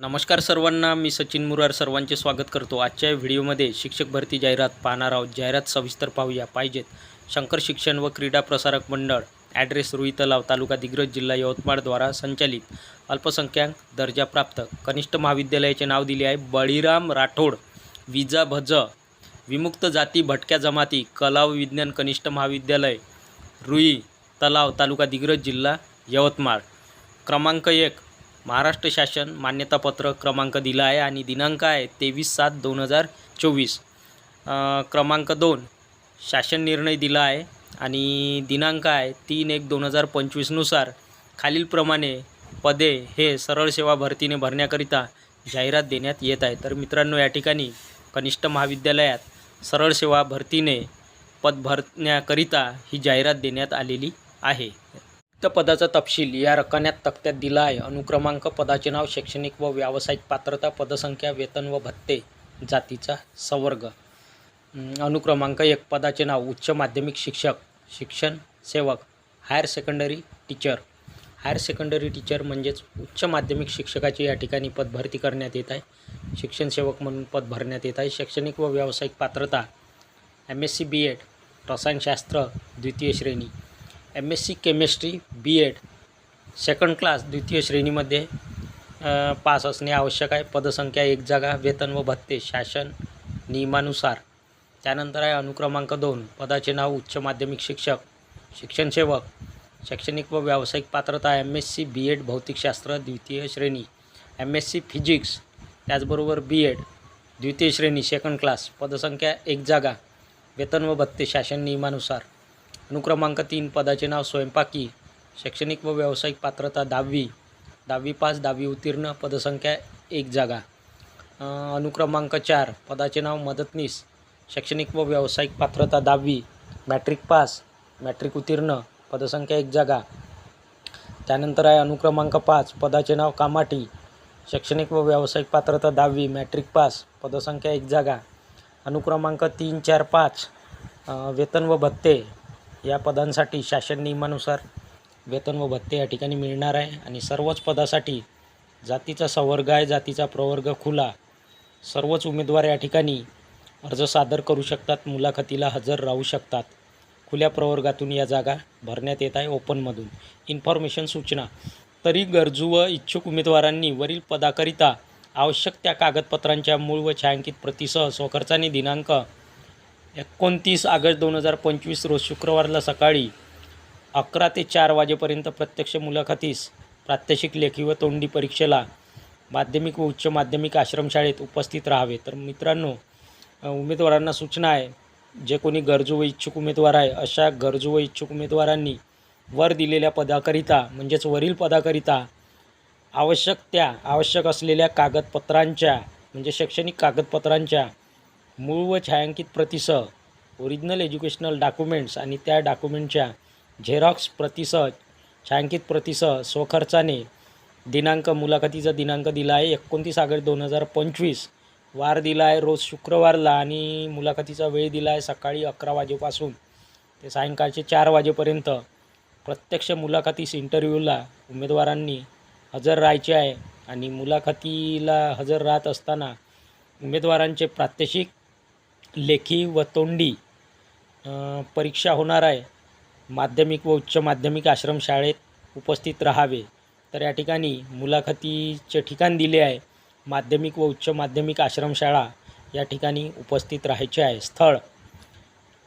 नमस्कार सर्वांना मी सचिन मुरार सर्वांचे स्वागत करतो. आजच्या व्हिडिओमध्ये शिक्षक भरती जाहिरात पाहणार आहोत जाहिरात सविस्तर पाहूया. पाहिजेत शंकर शिक्षण व क्रीडा प्रसारक मंडळ ॲड्रेस रुई तलाव तालुका दिग्रज जिल्हा यवतमाळद्वारा संचालित अल्पसंख्याक दर्जाप्राप्त कनिष्ठ महाविद्यालयाचे नाव दिले आहे. बळीराम राठोड विजा भज विमुक्त जाती भटक्या जमाती कला व विज्ञान कनिष्ठ महाविद्यालय रुई तलाव तालुका दिग्रज जिल्हा यवतमाळ. क्रमांक एक महाराष्ट्र शासन मान्यतापत्र क्रमांक दिला आहे आणि दिनांक आहे तेवीस सात दोन हजार चोवीस. क्रमांक दोन शासन निर्णय दिला आहे आणि दिनांक आहे तीन एक दोन हजार पंचवीसनुसार खालीलप्रमाणे पदे हे सरळ सेवा भरतीने भरण्याकरिता जाहिरात देण्यात येत आहे. तर मित्रांनो या ठिकाणी कनिष्ठ महाविद्यालयात सरळ सेवा भरतीने पद भरण्याकरिता ही जाहिरात देण्यात आलेली आहे. रिक्त पदाचा तपशील या रकान्यात तक्त्यात दिला आहे अनुक्रमांक पदाचे नाव शैक्षणिक व व्यावसायिक पात्रता पदसंख्या वेतन व भत्ते जातीचा संवर्ग. अनुक्रमांक एक पदाचे नाव उच्च माध्यमिक शिक्षक शिक्षण सेवक higher secondary teacher. Higher secondary teacher म्हणजेच उच्च माध्यमिक शिक्षकाची या ठिकाणी पद भरती करण्यात येत आहे. शिक्षण सेवक म्हणून पद भरण्यात येत आहे. शैक्षणिक व व्यावसायिक पात्रता M S C B Ed रसायनशास्त्र द्वितीय श्रेणी. M S C chemistry B Ed second class द्वितीय श्रेणीमध्ये पास असणे आवश्यक आहे. पदसंख्या एक जागा वेतन व भत्ते शासन नियमानुसार. त्यानंतर आहे अनुक्रमांक दोन पदाचे नाव उच्च माध्यमिक शिक्षक शिक्षणसेवक शैक्षणिक व व्यावसायिक पात्रता M S C B Ed भौतिकशास्त्र द्वितीय श्रेणी. एम एस सी फिजिक्स त्याचबरोबर बी एड द्वितीय श्रेणी सेकंड क्लास पदसंख्या एक जागा वेतन व भत्ते शासन नियमानुसार. अनुक्रमांक तीन पदाचे नाव स्वयंपाकी शैक्षणिक व व्यावसायिक पात्रता दहावी दहावी पास दहावी उत्तीर्ण पदसंख्या एक जागा. अनुक्रमांक चार पदाचे नाव मदतनीस शैक्षणिक व व्यावसायिक पात्रता दहावी मॅट्रिक पास मॅट्रिक उत्तीर्ण पदसंख्या एक जागा. त्यानंतर आहे अनुक्रमांक पाच पदाचे नाव कामाटी शैक्षणिक व व्यावसायिक पात्रता दहावी मॅट्रिक पास पदसंख्या एक जागा. अनुक्रमांक तीन चार पाच वेतन व भत्ते या पदांसाठी शासन नियमानुसार वेतन व भत्ते या ठिकाणी मिळणार आहे. आणि सर्वच पदासाठी जातीचा संवर्ग आहे जातीचा प्रवर्ग खुला. सर्वच उमेदवार या ठिकाणी अर्ज सादर करू शकतात मुलाखतीला हजर राहू शकतात. खुल्या प्रवर्गातून या जागा भरण्यात येत आहे ओपनमधून. इन्फॉर्मेशन सूचना. तरी गरजू व इच्छुक उमेदवारांनी वरील पदाकरिता आवश्यक त्या कागदपत्रांच्या मूळ व छायांकित प्रतीसह स्वखर्चाने दिनांक एकोणतीस ऑगस्ट दोन हजार पंचवीस रोज शुक्रवारला सकाळी अकरा ते चार वाजेपर्यंत प्रत्यक्ष मुलाखतीस प्रात्यक्षिक लेखी व तोंडी परीक्षेला माध्यमिक व उच्च माध्यमिक आश्रमशाळेत उपस्थित राहावे. तर मित्रांनो उमेदवारांना सूचना आहे जे कोणी गरजू व इच्छुक उमेदवार आहे अशा गरजू व इच्छुक उमेदवारांनी वर दिलेल्या पदाकरिता म्हणजेच वरील पदाकरिता आवश्यक त्या आवश्यक असलेल्या कागदपत्रांच्या म्हणजे शैक्षणिक कागदपत्रांच्या मूळ व छायांकित प्रतिसह ओरिजिनल एज्युकेशनल डॉक्युमेंट्स आणि त्या डॉक्युमेंटच्या झेरॉक्स प्रतिसह छायांकित प्रतिसह स्वखर्चाने दिनांक मुलाखतीचा दिनांक दिला आहे एकोणतीस ऑगस्ट दोन हजार पंचवीस वार दिला आहे रोज शुक्रवारला आणि मुलाखतीचा वेळ दिला आहे सकाळी अकरा वाजेपासून ते सायंकाळचे चार वाजेपर्यंत. प्रत्यक्ष मुलाखतीस इंटरव्ह्यूला उमेदवारांनी हजर राहायचे आहे आणि मुलाखतीला हजर राहत असताना उमेदवारांचे प्रात्यक्षिक लेखी व तोंडी परीक्षा होणार आहे. माध्यमिक व उच्च माध्यमिक आश्रमशाळेत उपस्थित राहावे. तर या ठिकाणी मुलाखतीचे ठिकाण दिले आहे. माध्यमिक व उच्च माध्यमिक आश्रमशाळा या ठिकाणी उपस्थित राहायचे आहे. स्थळ.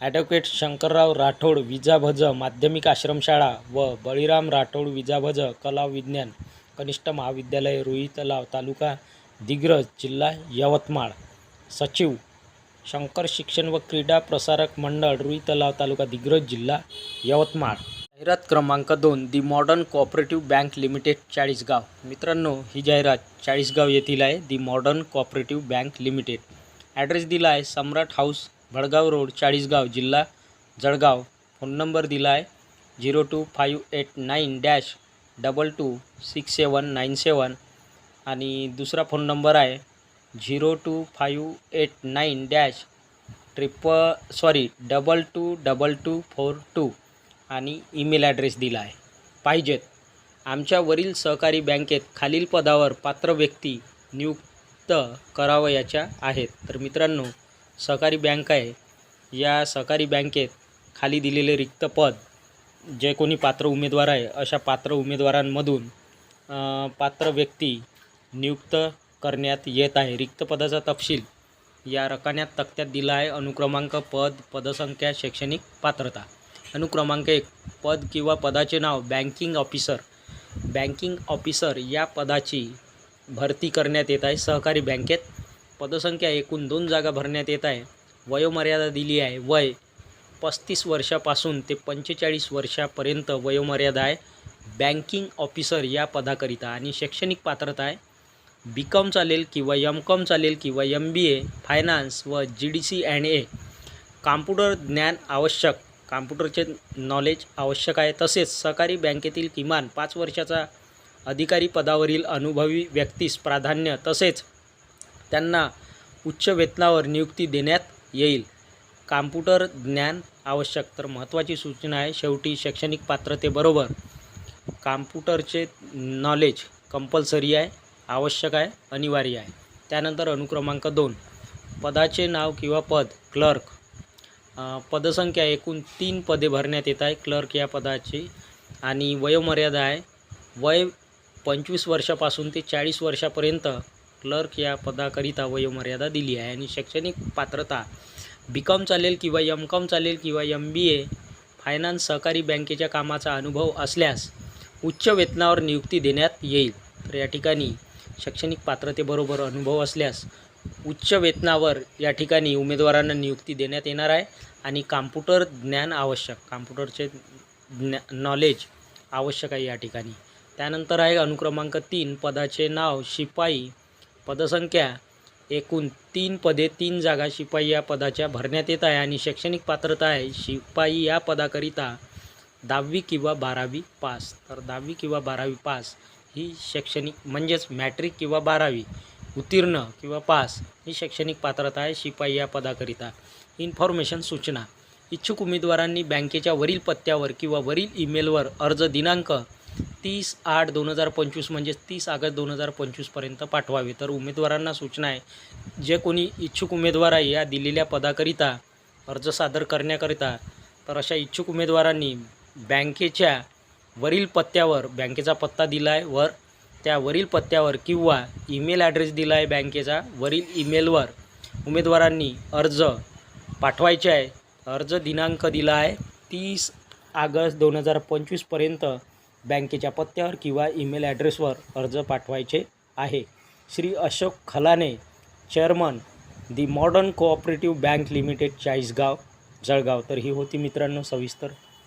ॲडव्होकेट शंकरराव राठोड विजाभज माध्यमिक आश्रमशाळा व बळीराम राठोड विजाभज कला विज्ञान कनिष्ठ महाविद्यालय रुई तलाव तालुका दिग्रज जिल्हा यवतमाळ. सचिव शंकर शिक्षण व क्रीडा प्रसारक मंडळ रुई तलाव तालुका दिग्रज जिल्हा यवतमाळ. जाहिरात क्रमांक दोन the modern cooperative bank limited Chalisgaon. मित्रांनो ही जाहिरात चाळीसगाव येथील आहे the modern cooperative bank limited. Address दिला आहे सम्राट हाऊस भडगाव रोड चाळीसगाव जिल्हा जळगाव. फोन नंबर दिला आहे zero two five eight nine dash double two six seven nine seven. आणि दुसरा फोन नंबर आहे zero two five eight nine dash trip sorry double two double two four two आणि email address दिला आहे. पाहिजेत. आमच्या वरील सहकारी बँकेत खालील पदावर पात्र व्यक्ती नियुक्त करावयाच्या आहेत. तर मित्रांनो सहकारी बँक आहे. या सहकारी बँकेत खाली दिलेले रिक्त पद जे कोणी पात्र उमेदवार आहे अशा पात्र उमेदवारांमधून पात्र व्यक्ती नियुक्त करण्यात येत आहे. रिक्त पदाचा तपशील या रकान्यात तक्त्यात दिला आहे. अनुक्रमांक पद पदसंख्या शैक्षणिक पात्रता. अनुक्रमांक एक पद किंवा पदाचे नाव बँकिंग ऑफिसर. बँकिंग ऑफिसर या पदाची भरती करण्यात येत आहे. सहकारी बँकेत पदसंख्या एकूण दोन जागा भरण्यात येत आहे. वयोमर्यादा दिली आहे. वय पस्तीस वर्षापासून ते पंचेचाळीस वर्षापर्यंत वयोमर्यादा आहे. बँकिंग ऑफिसर या पदाकरिता आणि शैक्षणिक पात्रता आहे. बी कॉम चालेल किंवा यम कॉम चालेल किंवा एम बी ए फायनान्स व G D C and A. Computer ज्ञान आवश्यक. कॉम्प्युटरचे नॉलेज आवश्यक आहे. तसेच सहकारी बँकेतील किमान पाच वर्षाचा अधिकारी पदावरील अनुभवी व्यक्तीस प्राधान्य तसेच त्यांना उच्च वेतनावर नियुक्ती देण्यात येईल. कॉम्प्युटर ज्ञान आवश्यक. तर महत्त्वाची सूचना आहे. शेवटी शैक्षणिक पात्रतेबरोबर कॉम्प्युटरचे नॉलेज कंपल्सरी आहे. आवश्यक आहे अनिवार्य आहे. त्यानंतर अनुक्रमांक दोन. पदाचे नाव किंवा पद क्लर्क पदसंख्या एकूण तीन पदे भरण्यात येत आहे. क्लर्क या पदाची आणि वयोमर्यादा आहे. वय पंचवीस वर्षापासून ते चाळीस वर्षापर्यंत क्लर्क या पदाकरिता वयोमर्यादा दिली आहे. आणि शैक्षणिक पात्रता बी कॉम चालेल किंवा एम कॉम चालेल किंवा एम बी ए फायनान्स सहकारी बँकेच्या कामाचा अनुभव असल्यास उच्च वेतनावर नियुक्ती देण्यात येईल. तर या ठिकाणी शैक्षणिक पात्रतेबरोबर अनुभव असल्यास उच्च वेतनावर या ठिकाणी उमेदवारांना नियुक्ती देण्यात येणार आहे आणि कॉम्प्युटर ज्ञान आवश्यक कॉम्प्युटरचे ज्ञा नॉलेज आवश्यक आहे या ठिकाणी. त्यानंतर आहे अनुक्रमांक तीन पदाचे नाव शिपाई पदसंख्या एकूण तीन पदे तीन जागा शिपाई या पदाच्या भरण्यात येत आहे आणि शैक्षणिक पात्रता आहे शिपाई या पदाकरिता दहावी किंवा बारावी पास. तर दहावी किंवा बारावी पास ही शैक्षणिक म्हणजेच मॅट्रिक किंवा बारावी उत्तीर्ण किंवा पास ही शैक्षणिक पात्रता आहे शिपाई या पदाकरिता. इन्फॉर्मेशन सूचना. इच्छुक उमेदवारांनी बँकेच्या वरील पत्त्यावर किंवा वरील ईमेलवर अर्ज दिनांक तीस आठ दोन हजार पंचवीस म्हणजेच तीस ऑगस्ट दोन हजार पंचवीसपर्यंत पाठवावे. तर उमेदवारांना सूचना आहे जे कोणी इच्छुक उमेदवार आहे या दिलेल्या पदाकरिता अर्ज सादर करण्याकरिता तर अशा इच्छुक उमेदवारांनी बँकेच्या वरील पत्त्यावर बँकेचा पत्ता दिला आहे वर त्या वरील पत्त्यावर किंवा ईमेल ॲड्रेस दिला आहे बँकेचा वरील ईमेलवर उमेदवारांनी अर्ज पाठवायचे आहे. अर्ज दिनांक दिला आहे तीस ऑगस्ट दोन हजार पंचवीसपर्यंत बँकेच्या पत्त्यावर किंवा ईमेल ॲड्रेसवर अर्ज पाठवायचे आहे. Shri Ashok Khalane chairman the modern cooperative bank limited Chalisgaon Jalgaon. तर ही होती मित्रांनो सविस्तर